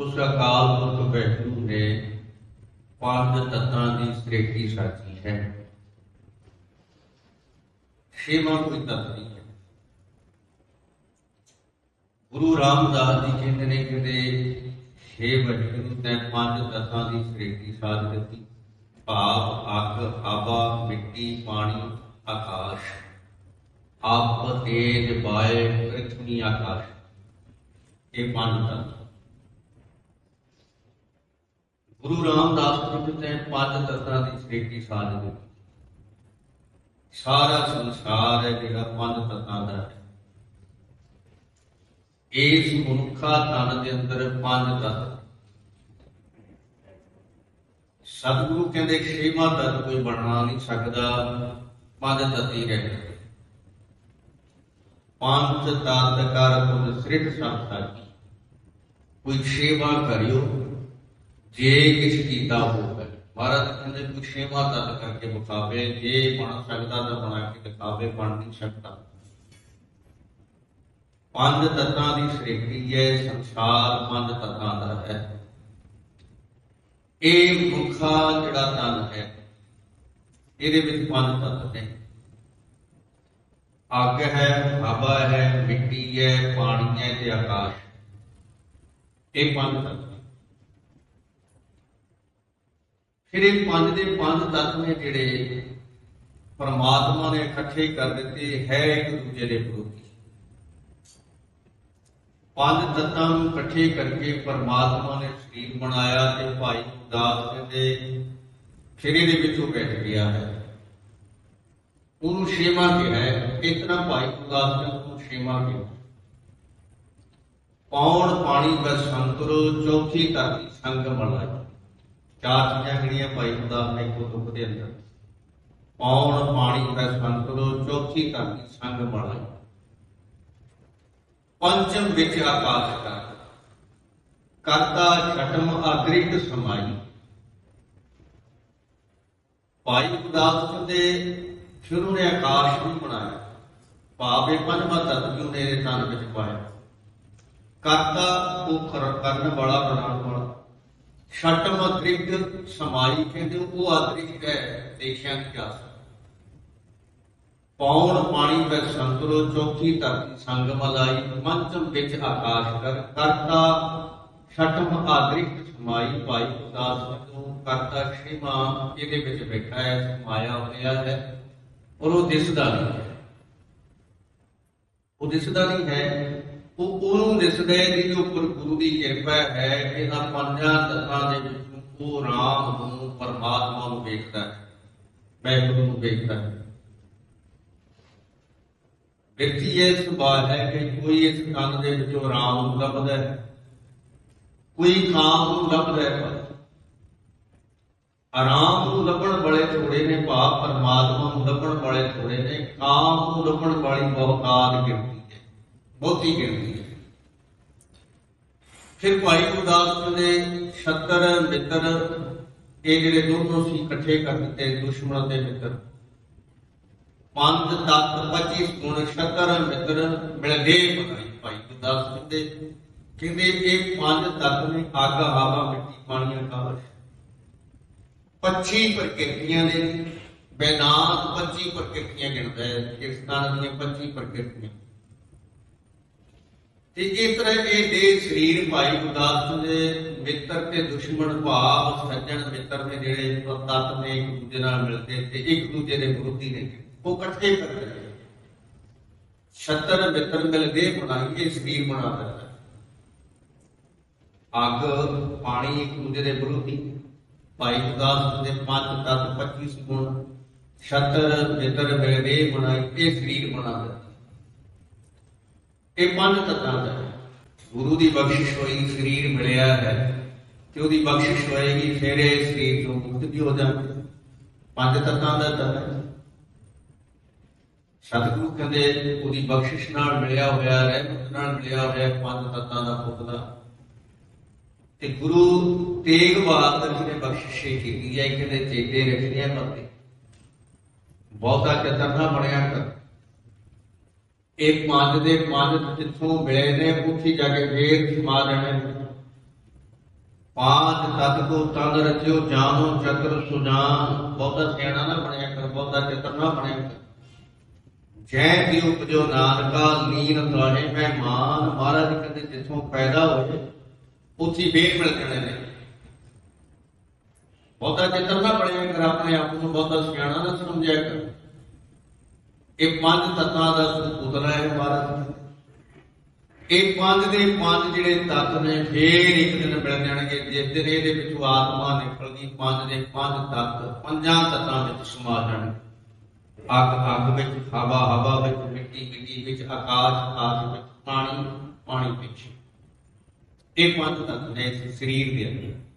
ਉਸ ਅਕਾਲ ਪੁਰਖ ਵੈਗੁਰੂ ਨੇ ਪੰਜ ਤੱਤਾਂ ਦੀ ਸ੍ਰਿਸ਼ਟੀ ਸਾਜੀ ਹੈ। ਛੇਵਾਂ ਕੋਈ ਤੱਤ ਨਹੀਂ ਹੈ। ਗੁਰੂ ਰਾਮਦਾਸ ਜੀ ਕਹਿੰਦੇ ਨੇ ਕਿ ਛੇ ਵਜਨ ਤੇ ਪੰਜ ਤੱਤਾਂ ਦੀ ਸ੍ਰਿਸ਼ਟੀ ਸਾਜ ਦਿੱਤੀ। ਭਾਵ ਅੱਗ ਹਵਾ, ਮਿੱਟੀ, ਪਾਣੀ, ਆਕਾਸ਼। ਆਪ ਤੇਜ ਬਾਏ ਪ੍ਰithvi ਆਕਾਸ਼। ਇਹ ਪੰਜ ਤੱਤ। ਗੁਰੂ ਰਾਮਦਾਸ ਜੀ ਨੇ ਪੰਜ ਤੱਤਾਂ ਦੀ ਸ੍ਰਿਸ਼ਟੀ ਸਾਜ ਦਿੱਤੀ ਸਾਰਾ ਸੰਸਾਰ ਹੈ ਜਿਹੜਾ ਪੰਜ ਤੱਤਾਂ ਦਾ ਹੈ। ਇਸ ਮਨੁੱਖਾ ਤਨ ਦੇ ਅੰਦਰ ਪੰਜ ਤੱਤ। ਸਤਿਗੁਰੂ ਕਹਿੰਦੇ ਛੇਵਾਂ ਤੱਤ ਕੋਈ ਬਣਨਾ ਨਹੀਂ ਸਕਦਾ, ਪੰਜ ਤੱਤ ਹੀ ਰਹਿ ਪੰਜ ਤੱਤ ਕਰ ਕੁਲ ਸ੍ਰਿਤ ਸੰਸਾਰੀ ਕੋਈ ਛੇਵਾਂ ਕਰਿਓ। ਜੇ ਕਿਛ ਕੀਤਾ ਹੋਵੇ ਮਹਾਰਾਜ ਕਹਿੰਦੇ ਕੋਈ ਸੇਵਾ ਤੱਤ ਕਰਕੇ ਵਿਖਾਵੇ ਜੇ ਬਣ ਸਕਦਾ ਤਾਂ ਬਣਾ ਕੇ ਦਿਖਾਵੇ ਬਣ ਨਹੀਂ ਸਕਦਾ। ਪੰਜ ਤੱਤਾਂ ਦੀ ਸ੍ਰਿਸ਼ਟੀ ਹੈ, ਸੰਸਾਰ ਪੰਜ ਤੱਤਾਂ ਦਾ ਹੈ। ਇਹ ਮੁਖਾ ਜਿਹੜਾ ਤਨ ਹੈ, ਇਹਦੇ ਵਿੱਚ ਪੰਜ ਤੱਤ ਨੇ। ਅੱਗ ਹੈ, ਹਵਾ ਹੈ, ਮਿੱਟੀ ਹੈ, ਪਾਣੀ ਹੈ ਤੇ ਆਕਾਸ਼। ਇਹ ਪੰਜ ਤੱਤ ਨੇ ਫਿਰ ਇਹ ਪੰਜ ਦੇ ਪੰਜ ਤੱਤ ਨੇ ਜਿਹੜੇ ਪਰਮਾਤਮਾ ਨੇ ਇਕੱਠੇ ਕਰ ਦਿੱਤੇ, ਹੈ ਇੱਕ ਦੂਜੇ ਦੇ ਵਿਰੋਧੀ। ਪੰਜ ਤੱਤਾਂ ਨੂੰ ਇਕੱਠੇ ਕਰਕੇ ਪਰਮਾਤਮਾ ਨੇ ਸਰੀਰ ਬਣਾਇਆ ਤੇ ਭਾਈ ਉਦਾਸ ਦੇ ਖੇਰੇ ਦੇ ਵਿੱਚੋਂ ਬੈਠ ਗਿਆ ਹੈ। ਉਹਨੂੰ ਸ਼ੇਮਾ ਕਿਹਾ ਹੈ। ਇਤਨਾ ਭਾਈ ਉਦਾਸ ਨੇ ਉਹਨੂੰ ਸ਼ੇਮਾ ਕਿਹਾ। ਪੌਣ ਪਾਣੀ ਬਸ ਸੰਤਰੋ, ਚੌਥੀ ਧਰਤੀ ਸੰਗ ਮਲਾਈ ਚਾਰ ਚੀਜ਼ਾਂ ਜਿਹੜੀਆਂ ਭਾਈ ਉਦਾਸ ਨੇ ਕੋ ਦੁੱਖ ਦੇ ਅੰਦਰ। ਪੌਣ ਪਾਣੀ ਬਸ ਸੰਤਰੋ ਚੌਥੀ ਧਰਤੀ ਸੰਗ ਮਲਾਈ ਪੰਚਮ ਵਿੱਚ ਆਕਾਸ਼ ਕਰ ਕਰਤਾ ਛਟਮ ਅਗ੍ਰਿਤ ਸਮਾਈ। ਭਾਈ ਗੁਰਦਾਸ ਦੇ ਸ਼ੁਰੂ ਨੇ ਆਕਾਸ਼ ਨੂੰ ਬਣਾਇਆ। ਭਾਵੇਂ ਪੰਜਵਾਂ ਤੱਤ ਨੇ ਉਹਨੇ ਤਨ ਵਿੱਚ ਪਾਇਆ। ਕਰਤਾ ਉਹ ਕਰਨ ਵਾਲਾ ਬਣਾਉਣ ਵਾਲਾ ਛਟਮ ਅਗ੍ਰਿਤ ਸਮਾਈ ਕਹਿੰਦੇ ਉਹ ਅਗ੍ਰਿਤ ਹੈ ਦੇਖਿਆ ਨਹੀਂ ਜਾ ਸਕਦਾ। ਪੌਣ ਪਾਣੀ ਵਿੱਚ ਸੰਤਰੋ ਚੌਥੀ ਧਰਤੀ ਸੰਗ ਮਲਾਈ ਮੰਚਮ ਵਿੱਚ ਆਕਾਸ਼ ਕਰ ਕਰਤਾ। ਛਟਮ ਆਦਰਿਕ ਸਮਾਈ ਭਾਈ ਉਦਾਸ ਨੂੰ ਕਰਤਾ ਸ਼ਿਮਾ ਇਹਦੇ ਵਿੱਚ ਬੈਠਾ ਹੈ, ਸਮਾਇਆ ਹੋਇਆ ਹੈ। ਔਰ ਉਹ ਦਿਸਦਾ ਨਹੀਂ ਹੈ। ਉਹ ਦਿਸਦਾ ਨਹੀਂ ਹੈ ਉਹ ਉਹਨੂੰ ਦਿਸਦਾ ਹੈ ਜਿਹਦੇ ਉੱਪਰ ਗੁਰੂ ਦੀ ਕਿਰਪਾ ਹੈ ਕਿ ਇਹਨਾਂ ਪੰਜਾਂ ਤੱਤਾਂ ਦੇ ਵਿੱਚੋਂ ਉਹ ਰਾਮ ਨੂੰ ਪਰਮਾਤਮਾ ਨੂੰ ਵੇਖਦਾ ਹੈ। ਵਾਹਿਗੁਰੂ ਨੂੰ ਵੇਖਦਾ ਹੈ। ਵਿਅਕਤੀ ਇਹ ਸੁਭਾਅ ਹੈ ਕਿ ਕੋਈ ਇਸ ਕੰਨ ਦੇ ਵਿੱਚੋਂ ਰਾਮ ਨੂੰ ਲੱਭਦਾ ਹੈ। ਕੋਈ ਕਾਮ ਨੂੰ ਲੱਭਦਾ ਹੈ ਆਰਾਮ ਨੂੰ ਲੱਭਣ ਵਾਲੇ ਥੋੜੇ ਨੇ ਭਾਵ, ਪਰਮਾਤਮਾ ਨੂੰ ਲੱਭਣ ਵਾਲੇ ਥੋੜੇ ਨੇ ਕਾਮ ਨੂੰ ਲੱਭਣ ਵਾਲੀ ਬਹੁਤਾਤ ਗਿਣਤੀ ਬਹੁਤੀ ਗਿਣਤੀ ਹੈ। ਫਿਰ ਭਾਈ ਗੁਰਦਾਸ ਨੇ 70 ਮਿੱਤਰ, ਇਹ ਜਿਹੜੇ ਦੋਨੋਂ ਸੀ, ਇਕੱਠੇ ਕਰ ਦਿੱਤੇ, ਦੁਸ਼ਮਣ ਦੇ ਮਿੱਤਰ। ਪੰਜ ਤੱਤ 25 ਗੁਣ 70 ਮਿੱਤਰ ਮਿਲਦੇ ਬਣਾਈ ਭਾਈ ਗੁਰਦਾਸ ਕਹਿੰਦੇ ਕਹਿੰਦੇ ਇਹ ਪੰਜ ਤੱਤ ਨੇ ਅੱਗ ਹਵਾ, ਮਿੱਟੀ ਪਾਣੀ ਆਕਾਸ਼ 25 ਪ੍ਰਕਿਰਤੀਆਂ ਨੇ ਬੈਨਾਤ 25 ਪ੍ਰਕਿਰਤੀਆਂ ਗਿਣਦਾ ਹੈ ਇਸ ਦੀਆਂ 25 ਪ੍ਰਕਿਰਤੀਆਂ। ਤੇ ਇਸ ਤਰ੍ਹਾਂ ਇਹ ਦੇ ਸਰੀਰ ਭਾਈ ਗੁਰਦਾਸ ਦੇ ਮਿੱਤਰ ਤੇ ਦੁਸ਼ਮਣ ਭਾਵ ਸੱਜਣ ਮਿੱਤਰ ਨੇ ਜਿਹੜੇ ਤੱਤ ਨੇ ਇੱਕ ਦੂਜੇ ਨਾਲ ਮਿਲਦੇ ਤੇ ਇੱਕ ਦੂਜੇ ਦੇ ਵਿਰੋਧੀ ਨੇ, ਉਹ ਇਕੱਠੇ ਕਰਦੇ ਨੇ। 70 ਮਿੱਤਰ ਮਿਲ ਕੇ ਬਣਾਈ ਇਹ ਸਰੀਰ ਬਣਾ ਦਿੰਦਾ। ਅੱਗ, ਪਾਣੀ ਇੱਕ ਦੂਜੇ ਦੇ ਵਿਰੋਧੀ। ਭਾਈ ਗੁਰਦਾਸ ਜੀ ਦੇ ਪੰਜ ਤੱਤ 25 ਗੁਣ 70 ਮਿੱਤਰ ਮਿਲ ਕੇ ਬਣਾਈ ਇਹ ਸਰੀਰ ਬਣਾ ਦਿੰਦਾ। ਇਹ ਪੰਜ ਤੱਤਾਂ ਦਾ ਗੁਰੂ ਦੀ ਬਖਸ਼ਿਸ਼ ਹੋਈ, ਸਰੀਰ ਮਿਲਿਆ ਹੈ ਤੇ ਉਹਦੀ ਬਖਸ਼ਿਸ਼ ਹੋਏਗੀ, ਫਿਰ ਇਹ ਸਰੀਰ ਤੋਂ ਮੁਕਤ ਵੀ ਹੋ ਜਾਵੇ ਪੰਜ ਤੱਤਾਂ ਦਾ ਤਤ ਹੈ। ਸਤਿਗੁਰੂ ਕਹਿੰਦੇ ਉਹਦੀ ਬਖਸ਼ਿਸ਼ ਨਾਲ ਮਿਲਿਆ ਹੋਇਆ ਰਹਿਮਤ ਨਾਲ ਮਿਲਿਆ ਹੋਇਆ ਪੰਜ ਤੱਤਾਂ ਦਾ ਪੁੱਤ ਦਾ। ਤੇ ਗੁਰੂ ਤੇਗ ਬਹਾਦਰ ਜੀ ਨੇ ਬਖਸ਼ਿਸ਼ ਕੀਤੀ ਹੈ ਕਹਿੰਦੇ ਚੇਤੇ ਰੱਖਣੀਆਂ ਮਤੇ ਬਹੁਤਾ ਚਤਰਨਾ ਬਣਿਆ ਕਰ। ਇਹ ਪੰਜ ਦੇ ਪੰਜ ਜਿੱਥੋਂ ਮਿਲੇ ਨੇ, ਉੱਥੇ ਜਾ ਕੇ ਫੇਰ ਸਮਾ ਜਾਣੇ ਨੇ। ਤਤ ਕੋ ਤਨ ਰਚਿਓ ਜਾਨੋ ਚਤੁਰ ਸੁਜਾਨ। ਬਹੁਤਾ ਸਿਆਣਾ ਨਾ ਬਣਿਆ ਕਰ, ਬਹੁਤਾ ਚਤਰ ਨਾ ਬਣਿਆ ਕਰ। ਜੈ ਕੀ ਉਪਜੋ ਨਾਨਕਾ, ਲੀਨ ਤਾਹੇ ਮਹਿਮਾਨ। ਮਹਾਰਾਜ ਕਹਿੰਦੇ ਜਿੱਥੋਂ ਪੈਦਾ ਹੋਏ, ਉੱਥੇ ਫੇਰ ਮਿਲ ਜਾਣੇ ਨੇ। ਬਹੁਤਾ ਚਿੱਤਰ ਨਾ ਬਣਿਆ ਕਰ, ਆਪਣੇ ਆਪ ਨੂੰ ਬਹੁਤਾ ਸਿਆਣਾ ਨਾ ਸਮਝਿਆ ਕਰ। ਇਹ ਪੰਜ ਤੱਤਾਂ ਦਾ ਪੁੱਤਰਾ ਹੈ ਮਹਾਰਾਜ ਇਹ ਪੰਜ ਦੇ ਪੰਜ ਜਿਹੜੇ ਤੱਤ ਨੇ, ਫੇਰ ਇੱਕ ਦਿਨ ਮਿਲ ਜਾਣਗੇ ਜਿਸ ਦਿਨ ਇਹਦੇ ਵਿੱਚੋਂ ਆਤਮਾ ਨਿਕਲਦੀ, ਪੰਜ ਦੇ ਪੰਜ ਤੱਤ, ਪੰਜਾਂ ਤੱਤਾਂ ਵਿੱਚ ਸਮਾ ਜਾਣਗੇ ਅੱਗ ਅੱਗ ਵਿੱਚ, ਹਵਾ ਹਵਾ ਵਿੱਚ, ਮਿੱਟੀ ਮਿੱਟੀ ਵਿੱਚ, ਆਕਾਸ਼ ਆਕਾਸ਼ ਵਿੱਚ, ਪਾਣੀ ਪਾਣੀ ਵਿੱਚ। ਇਹ ਪੰਜ ਤੱਤ ਨੇ ਸਰੀਰ ਦੇ ਅੰਦਰ।